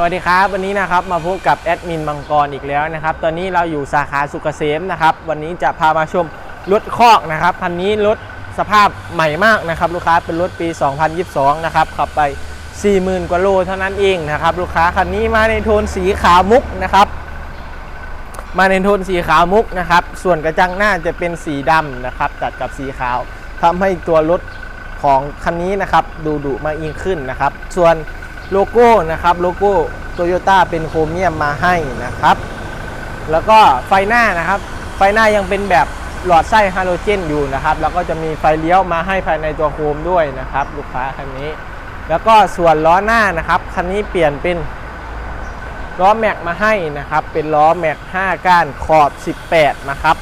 สวัสดีครับ วันนี้นะครับมาพบกับแอดมินมังกรอีกแล้วนะครับ ตอนนี้เราอยู่สาขาสุกเกษมนะครับ วันนี้จะพามาชมรถคอกนะครับคันนี้รถสภาพใหม่มากนะครับลูกค้าเป็นรถปี 2022 นะครับขับไป 40,000 กว่าโลเท่านั้นเองนะครับลูกค้าคันนี้มาในโทนสีขาวมุกนะครับ มาในโทนสีขาวมุกนะครับ ส่วนกระจังหน้าจะเป็นสีดำนะครับตัดกับสีขาวทำให้ตัวรถของคันนี้นะครับดูดุมายิ่งขึ้นนะครับ ส่วน โลโก้นะครับโลโก้โตโยต้าเป็นโครเมียมมาให้นะครับ แล้วก็ไฟหน้านะครับ ไฟหน้ายังเป็นแบบหลอดไส้ฮาโลเจนอยู่นะครับ แล้วก็จะมีไฟเลี้ยวมาให้ภายในตัวโครมด้วยนะครับ ลูกค้าคันนี้ แล้วก็ส่วนล้อหน้านะครับคันนี้เปลี่ยนเป็นล้อแม็กมาให้นะครับ เป็นล้อแม็ก 5 ก้านขอบ 18 นะครับ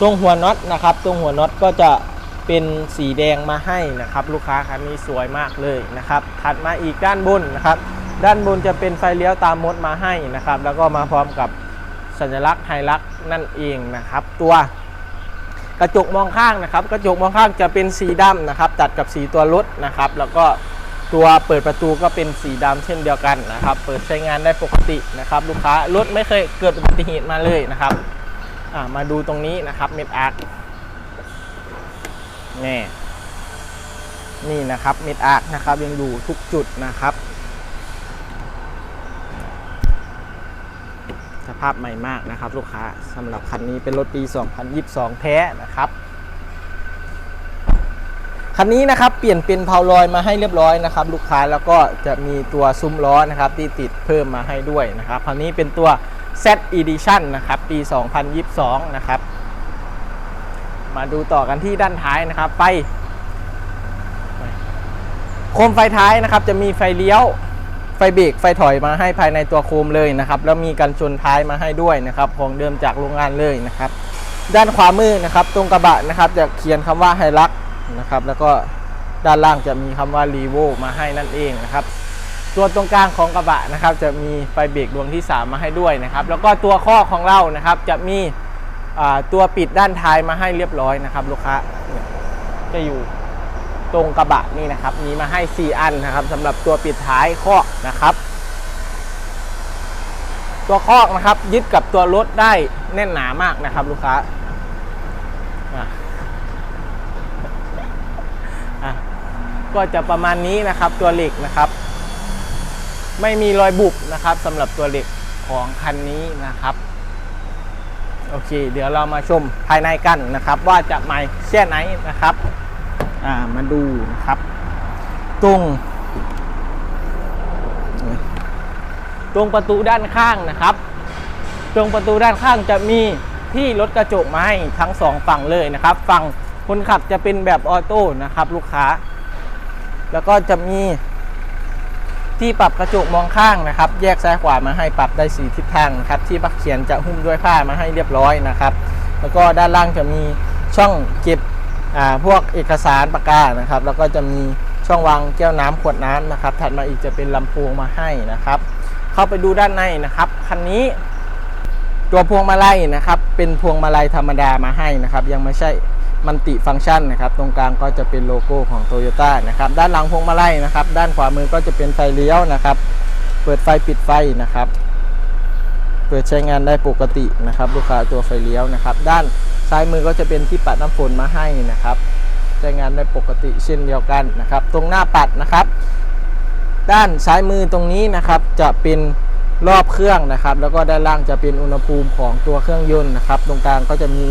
ตรงหัวน็อตนะครับ ตรงหัวน็อตก็จะ เป็นสีแดงมาให้นะครับ ลูกค้าคันนี้สวยมากเลยนะครับ ถัดมาอีกด้านบนนะครับ ด้านบนจะเป็นไฟเลี้ยวตามมดมาให้นะครับ แล้วก็มาพร้อมกับสัญลักษณ์ไฮลักษ์นั่นเองนะครับ ตัวกระจกมองข้างนะครับ กระจกมองข้างจะเป็นสีดำนะครับ ตัดกับสีตัวรถนะครับ แล้วก็ตัวเปิดประตูก็เป็นสีดำเช่นเดียวกันนะครับ เปิดใช้งานได้ปกตินะครับ ลูกค้ารถไม่เคยเกิดอุบัติเหตุมาเลยนะครับมาดูตรงนี้นะครับเม็ดอาร์ นี่นี่นะครับเม็ดอาร์คนะครับยังอยู่ทุกจุดนะครับ สภาพใหม่มากนะครับ ลูกค้าสำหรับคันนี้เป็นรถปี 2022 แท้นะครับคันนี้นะครับเปลี่ยนเป็นเพาลอยมาให้เรียบร้อยนะครับ ลูกค้าแล้วก็จะมีตัวซุ้มล้อนะครับที่ติดเพิ่มมาให้ด้วยนะครับคันนี้เป็นตัว Z Edition นะครับปี 2022 นะครับ มาดูต่อกันที่ด้านท้ายนะครับไฟโคมไฟท้ายนะครับ จะมีไฟเลี้ยวไฟเบรกไฟถอยมาให้ภายในตัวโคมเลยนะครับ แล้วมีกันชนท้ายมาให้ด้วยนะครับ ของเดิมจากโรงงานเลยนะครับ ด้านขวามือนะครับ ตรงกระบะนะครับ จะเขียนคำว่าไฮลักนะครับ แล้วก็ด้านล่างจะมีคำว่า r e v o มาให้นั่นเองนะครับ ตัวตรงกลางของกระบะนะครับ จะมีไฟเบรกดวงที่ 3 มาให้ด้วยนะครับ แล้วก็ตัวข้อของเรานะครับจะมี ตัวปิดด้านท้ายมาให้เรียบร้อยนะครับ ลูกค้าจะอยู่ตรงกระบะนี่นะครับ มีมาให้ 4 อันนะครับสำหรับตัวปิดท้ายข้อนะครับ ตัวคอกนะครับ ยึดกับตัวรถได้แน่นหนามากนะครับ ลูกค้าก็จะประมาณนี้นะครับตัวเหล็กนะครับ ไม่มีรอยบุบนะครับสำหรับตัวเหล็กของคันนี้นะครับ โอเค เดี๋ยวเรามาชมภายในกันนะครับ ว่าจะใหม่แค่ไหนนะครับอ่ามาดูนะครับตรงตรงประตูด้านข้างนะครับ ตรงประตูด้านข้างจะมีที่รถกระจกมาให้ทั้งสองฝั่งเลยนะครับ ฝั่งคนขับจะเป็นแบบออโต้นะครับ ลูกค้า แล้วก็จะมี ที่ปรับกระจกมองข้างนะครับ แยกซ้ายขวามาให้ปรับได้สีทิศทางครับ ที่ปักเขียนจะหุ้มด้วยผ้ามาให้เรียบร้อยนะครับ แล้วก็ด้านล่างจะมีช่องเก็บพวกเอกสารปากกานะครับ แล้วก็จะมีช่องวางแก้วน้ำขวดน้ำนะครับ ถัดมาอีกจะเป็นลำโพงมาให้นะครับ เข้าไปดูด้านในนะครับคันนี้ ตัวพวงมาลัยนะครับ เป็นพวงมาลัยธรรมดามาให้นะครับ ยังไม่ใช่ มันติฟังก์ชันนะครับ ตรงกลางก็จะเป็นโลโก้ของ t o y ยต้นะครับ ด้านหลังพวงมาลัยนะครับ ด้านขวามือก็จะเป็นไฟเลี้ยวนะครับ เปิดไฟปิดไฟนะครับ เปิดใช้งานได้ปกตินะครับ ลูกค้าตัวไฟเลี้ยวนะครับ ด้านซ้ายมือก็จะเป็นที่ปัดน้ำฝนมาให้นะครับ ใช้งานได้ปกติเช่นเดียวกันนะครับ ตรงหน้าปัดนะครับ ด้านซ้ายมือตรงนี้นะครับจะเป็นรอบเครื่องนะครับ แล้วก็ด้านล่างจะเป็นอุณหภูมิของตัวเครื่องยนต์นะครับ ตรงกลางก็จะมี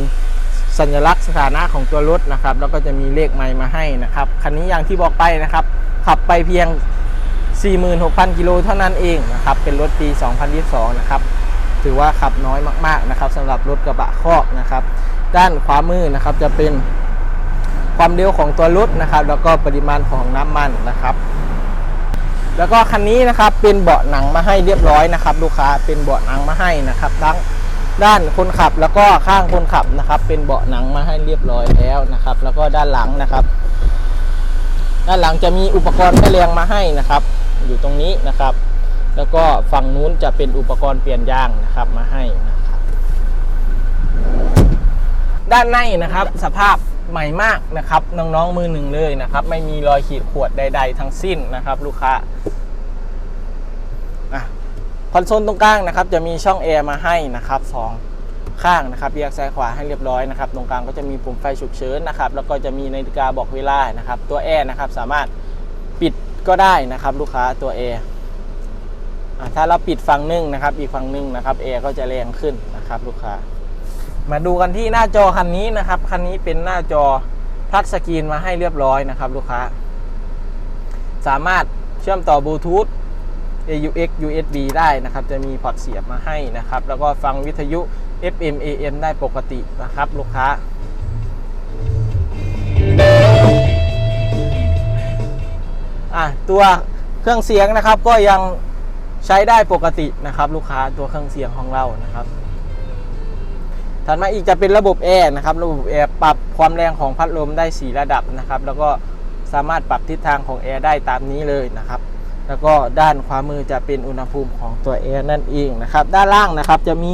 สัญลักษณ์สถานะของตัวรถนะครับ แล้วก็จะมีเลขไมล์มาให้นะครับคันนี้อย่างที่บอกไปนะครับ ขับไปเพียง 46,000 กิโลเท่านั้นเองนะครับ เป็นรถปี 2022 นะครับ ถือว่าขับน้อยมาก ๆ นะครับสำหรับรถกระบะคอกนะครับ ด้านขวามือนะครับจะเป็นความเร็วของตัวรถนะครับ แล้วก็ปริมาณของน้ำมันนะครับแล้วก็คันนี้นะครับเป็นเบาะหนังมาให้เรียบร้อยนะครับ ลูกค้าเป็นเบาะหนังมาให้นะครับทั้ง ด้านคนขับแล้วก็ข้างคนขับนะครับ เป็นเบาะหนังมาให้เรียบร้อยแล้วนะครับ แล้วก็ด้านหลังนะครับ ด้านหลังจะมีอุปกรณ์แม่แรงมาให้นะครับ อยู่ตรงนี้นะครับ แล้วก็ฝั่งนู้นจะเป็นอุปกรณ์เปลี่ยนยางนะครับมาให้นะครับ ด้านในนะครับ สภาพใหม่มากนะครับน้องๆมือหนึ่งเลยนะครับ ไม่มีรอยขีดข่วดใด ๆ ทั้งสิ้นนะครับ ลูกค้า อะคอนโซลตรงกลางนะครับจะมีช่องแอร์มาให้นะครับสองข้างนะครับแยกซ้ายขวาให้เรียบร้อยนะครับตรงกลางก็จะมีปุ่มไฟฉุกเฉินนะครับแล้วก็จะมีนาฬิกาบอกเวลานะครับตัวแอร์นะครับสามารถปิดก็ได้นะครับลูกค้าตัวแอร์ถ้าเราปิดฝั่งหนึ่งนะครับอีกฝั่งหนึ่งนะครับแอร์ก็จะแรงขึ้นนะครับลูกค้ามาดูกันที่หน้าจอคันนี้นะครับคันนี้เป็นหน้าจอทัชสกรีนมาให้เรียบร้อยนะครับ ลูกค้า สามารถเชื่อมต่อบลูทูธ AUX USB ได้นะครับ จะมีพอร์ตเสียบมาให้นะครับ แล้วก็ฟังวิทยุ FM AM ได้ปกตินะครับลูกค้าอะตัวเครื่องเสียงนะครับก็ยังใช้ได้ปกตินะครับ ลูกค้าตัวเครื่องเสียงของเรานะครับถัดมาอีกจะเป็นระบบแอร์นะครับระบบแอร์ปรับความแรงของพัดลมได้ 4 ระดับนะครับ แล้วก็สามารถปรับทิศทางของแอร์ได้ตามนี้เลยนะครับ แล้วก็ด้านขวามือจะเป็นอุณหภูมิของตัวแอร์นั่นเองนะครับ ด้านล่างนะครับจะมี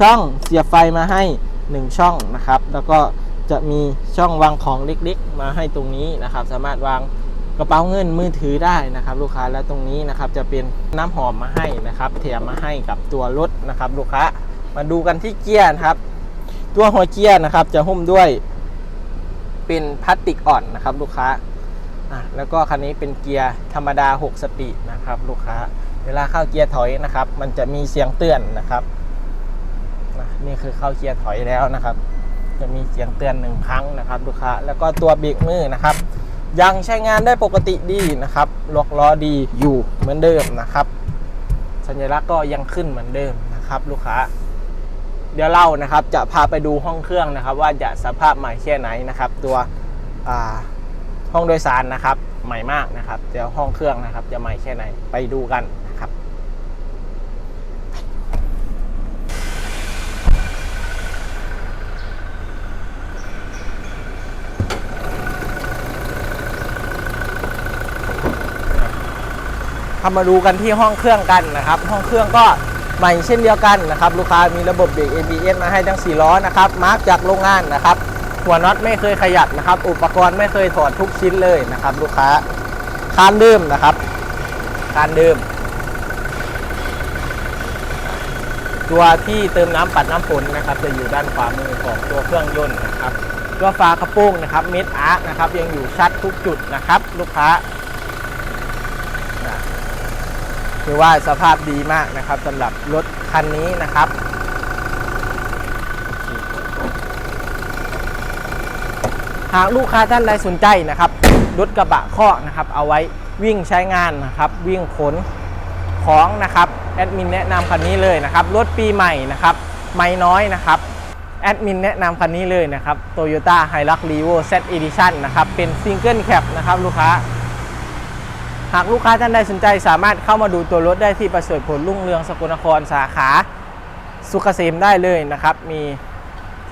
ช่องเสียบไฟมาให้ 1 ช่องนะครับ แล้วก็จะมีช่องวางของเล็กๆ มาให้ตรงนี้นะครับ สามารถวางกระเป๋าเงินมือถือได้นะครับ ลูกค้าและตรงนี้นะครับจะเป็นน้ำหอมมาให้นะครับแถมมาให้กับตัวรถนะครับ ลูกค้ามาดูกันที่เกียร์นะครับ ตัวหัวเกียร์นะครับจะหุ้มด้วยเป็นพลาสติกอ่อนนะครับ ลูกค้า อะแล้วก็คันนี้เป็นเกียร์ธรรมดา 6 สปีดนะครับลูกค้า เวลาเข้าเกียร์ถอยนะครับ มันจะมีเสียงเตือนนะครับนี่คือเข้าเกียร์ถอยแล้วนะครับ จะมีเสียงเตือนหนึ่งครั้งนะครับ ลูกค้า แล้วก็ตัวเบรกมือนะครับ ยังใช้งานได้ปกติดีนะครับล็อกล้อดีอยู่เหมือนเดิมนะครับ สัญลักษณ์ก็ยังขึ้นเหมือนเดิมนะครับ ลูกค้า เดี๋ยวเรานะครับ จะพาไปดูห้องเครื่องนะครับ ว่าจะสภาพใหม่แค่ไหนนะครับ ตัวอ่า ห้องโดยสารนะครับ ใหม่มากนะครับเดี๋ยวห้องเครื่องนะครับ จะใหม่แค่ไหนไปดูกันนะครับทำมาดูกันที่ห้องเครื่องกันนะครับ ห้องเครื่องก็ใหม่เช่นเดียวกันนะครับ ลูกค้ามีระบบเบรก ABS มาให้ทั้ง 4 ล้อนะครับ มาร์กจากโรงงานนะครับ หัวน็อตไม่เคยขยับนะครับ อุปกรณ์ไม่เคยถอดทุกชิ้นเลยนะครับ ลูกค้าคานเดิมนะครับคานเดิมตัวที่เติมน้ำปัดน้ำฝนนะครับ จะอยู่ด้านขวามือของตัวเครื่องยนต์นะครับตัวฝากระโปรงนะครับเม็ดอาร์นะครับ ยังอยู่ชัดทุกจุดนะครับ ลูกค้าถือว่าสภาพดีมากนะครับสำหรับรถคันนี้นะครับ หากลูกค้าท่านใดสนใจนะครับรถกระบะข้อนะครับ เอาไว้วิ่งใช้งานนะครับ วิ่งขนของนะครับแอดมินแนะนำคันนี้เลยนะครับรถปีใหม่นะครับ ไม่น้อยนะครับแอดมินแนะนำคันนี้เลยนะครับ Toyota Hilux Revo Z Edition นะครับ เป็นซิงเกิลแคปนะครับลูกค้า หากลูกค้าท่านใดสนใจสามารถเข้ามาดูตัวรถได้ที่ประเสริฐผลรุ่งเรืองสกลนครสาขา สุขเกษมได้เลยนะครับ มี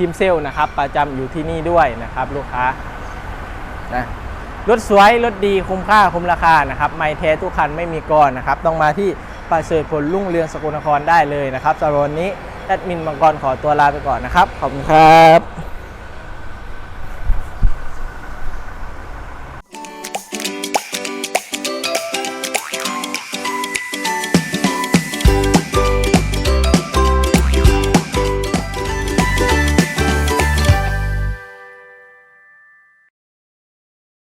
ทีมเซลล์นะครับ ประจำอยู่ที่นี่ด้วยนะครับ ลูกค้านะรถสวย รถดีคุ้มค่าคุ้มราคานะครับไม่แท้ทุกคันไม่มีก่อนนะครับ ต้องมาที่ประเสริฐผลรุ่งเรืองสกลนครได้เลยนะครับสำหรับวันนี้แอดมินมังกรขอตัวลาไปก่อนนะครับ ขอบคุณครับ